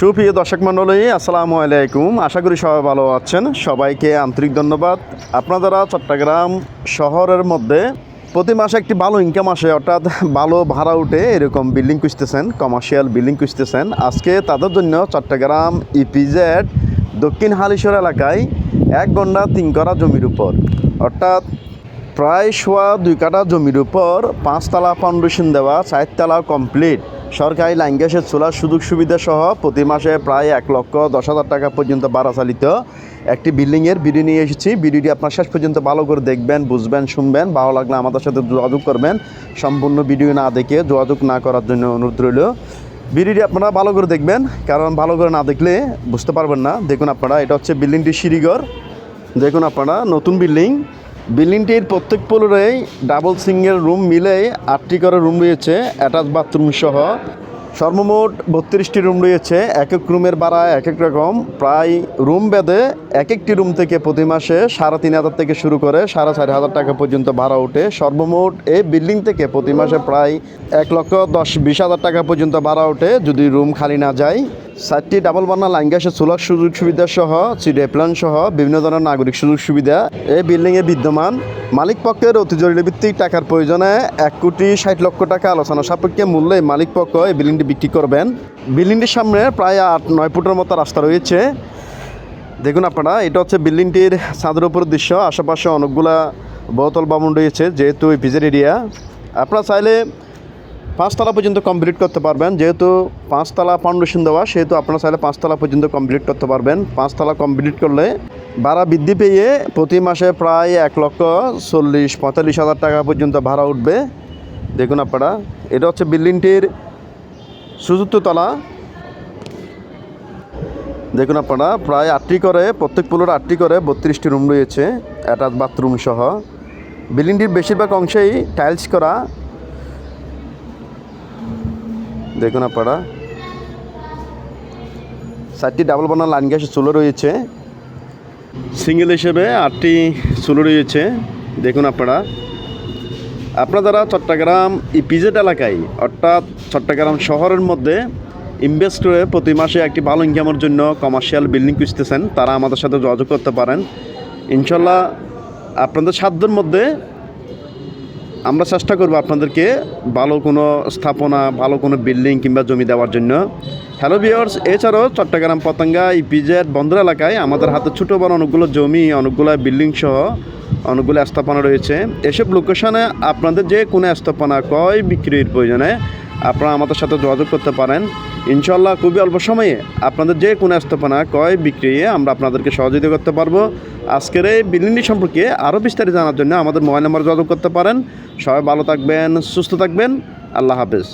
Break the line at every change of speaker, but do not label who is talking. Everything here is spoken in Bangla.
সুপ্রিয় দর্শক মণ্ডলী, আসসালামু আলাইকুম। আশা করি সবাই ভালো আছেন। সবাইকে আন্তরিক ধন্যবাদ। আপনারা চট্টগ্রাম শহরের মধ্যে প্রতি মাসে একটি ভালো ইনকাম আসে, অর্থাৎ ভালো ভাড়া উঠে এরকম বিল্ডিং খুঁজতেছেন কমার্শিয়াল বিল্ডিং খুঁজতেছেন, আজকে তাদের জন্য চট্টগ্রাম ইপিজেড দক্ষিণ হালিশর এলাকায় এক ঘণ্টা তিন করা জমির উপর, অর্থাৎ প্রায় সোয়া দুই কাটা জমির উপর পাঁচতলা ফাউন্ডেশন দেওয়া, চারতলা কমপ্লিট সরকারি লাইন গ্যাসের চলার সুযোগ সুবিধা সহ প্রতি মাসে প্রায় এক লক্ষ দশ হাজার টাকা পর্যন্ত ভাড়া চালিত একটি বিল্ডিংয়ের ভিডিও নিয়ে এসেছি। ভিডিওটি আপনার শেষ পর্যন্ত ভালো করে দেখবেন, বুঝবেন, শুনবেন। ভালো লাগলে আমাদের সাথে যোগাযোগ করবেন। সম্পূর্ণ ভিডিও না দেখে যোগাযোগ না করার জন্য অনুরোধ রইল। ভিডিওটি আপনারা ভালো করে দেখবেন, কারণ ভালো করে না দেখলে বুঝতে পারবেন না। দেখুন আপনারা, এটা হচ্ছে বিল্ডিংটি সিঁড়িঘর। দেখুন আপনারা, নতুন বিল্ডিং। বিল্ডিংটির প্রত্যেক ফ্লোরেই ডাবল সিঙ্গেল রুম মিলে আটটি করে রুম রয়েছে অ্যাটাচ বাথরুম সহ। সর্বমোট বত্রিশটি রুম রয়েছে, এক এক রুমের ভাড়া এক এক রকম। প্রায় রুম বেঁধে এক একটি রুম থেকে প্রতি মাসে সাড়ে তিন হাজার থেকে শুরু করে সাড়ে চার হাজার টাকা পর্যন্ত ভাড়া ওঠে। সর্বমোট এই বিল্ডিং থেকে প্রতি মাসে প্রায় এক লক্ষ দশ, বিশ হাজার টাকা পর্যন্ত ভাড়া ওঠে। যদি রুম খালি না যায় চারটি ডাবল বান্না লাইন গ্যাসের সোলার সুযোগ সুবিধা সহ সিডে প্ল্যান সহ বিভিন্ন ধরনের নাগরিক সুযোগ সুবিধা। এই বিল্ডিংয়ে বিদ্যমান। মালিক পক্ষের অতি জরুরি ভিত্তিক টাকার প্রয়োজনে এক কোটি ষাট লক্ষ টাকা আলোচনা সাপেক্ষে মূল্যে মালিক পক্ষ এই বিল্ডিংটি বিক্রি করবেন। বিল্ডিংটির সামনে প্রায় আট, নয় ফুটের মতো রাস্তা রয়েছে। দেখুন আপনারা, এটা হচ্ছে বিল্ডিংটির ছাদের উপর দৃশ্য। আশেপাশে অনেকগুলা বহুতল ভবন রয়েছে, যেহেতু এই পিজের এরিয়া আপনারা চাইলে পাঁচতলা পর্যন্ত কমপ্লিট করতে পারবেন। যেহেতু পাঁচতলা ফাউন্ডেশন দেওয়া, সেহেতু আপনারা চাইলে পাঁচতলা পর্যন্ত কমপ্লিট করতে পারবেন। পাঁচতলা কমপ্লিট করলে ভাড়া বৃদ্ধি পেয়ে প্রতি মাসে প্রায় এক লক্ষ চল্লিশ, পঁয়তাল্লিশ হাজার টাকা পর্যন্ত ভাড়া উঠবে। দেখুন আপনারা, এটা হচ্ছে বিল্ডিংটির তলা দেখুন আপনারা, প্রায় আটটি করে, প্রত্যেক ফ্লোর আটটি করে বত্রিশটি রুম রয়েছে, অ্যাটাচ বাথরুম সহ। বিল্ডিংটির বেশিরভাগ অংশেই টাইলস করা। দেখুন আপনারা। চারটি ডাবল বানা লাইন গ্যাসের চুলো রয়েছে। সিঙ্গেল হিসেবে আটটি চুলো রয়েছে। দেখুন আপনারা। আপনারা চট্টগ্রাম ইপিজেড এলাকায়, অর্থাৎ চট্টগ্রাম শহরের মধ্যে ইনভেস্ট করে প্রতি মাসে একটি ভালো ইনকামের জন্য কমার্শিয়াল বিল্ডিং খুঁজতেছেন, তারা আমাদের সাথে যোগাযোগ করতে পারেন। ইনশাল্লাহ আপনাদের সাধ্যের মধ্যে আমরা চেষ্টা করব আপনাদেরকে ভালো কোনো স্থাপনা, ভালো কোনো বিল্ডিং কিংবা জমি দেওয়ার জন্য। হ্যালো ভিওর্স এছাড়াও চট্টগ্রাম, পতঙ্গা ইপিজেড বন্দর এলাকায় আমাদের হাতে ছোটো বড় অনেকগুলো জমি, অনেকগুলো বিল্ডিং সহ অনেকগুলো স্থাপনা রয়েছে। এসব লোকেশনে আপনাদের যে কোনো স্থাপনা কয় বিক্রির প্রয়োজনে আপনারা আমাদের সাথে যোগাযোগ করতে পারেন। ইনশাল্লাহ খুবই অল্প সময়ে আপনাদের যে কোনো স্থাপনা ক্রয় বিক্রি আমরা আপনাদেরকে সহযোগিতা করতে পারব। আজকের এই বিল্ডিংটি সম্পর্কে আরও বিস্তারিত জানার জন্য আমাদের মোবাইল নাম্বার যোগাযোগ করতে পারেন। সবাই ভালো থাকবেন, সুস্থ থাকবেন। আল্লাহ হাফেজ।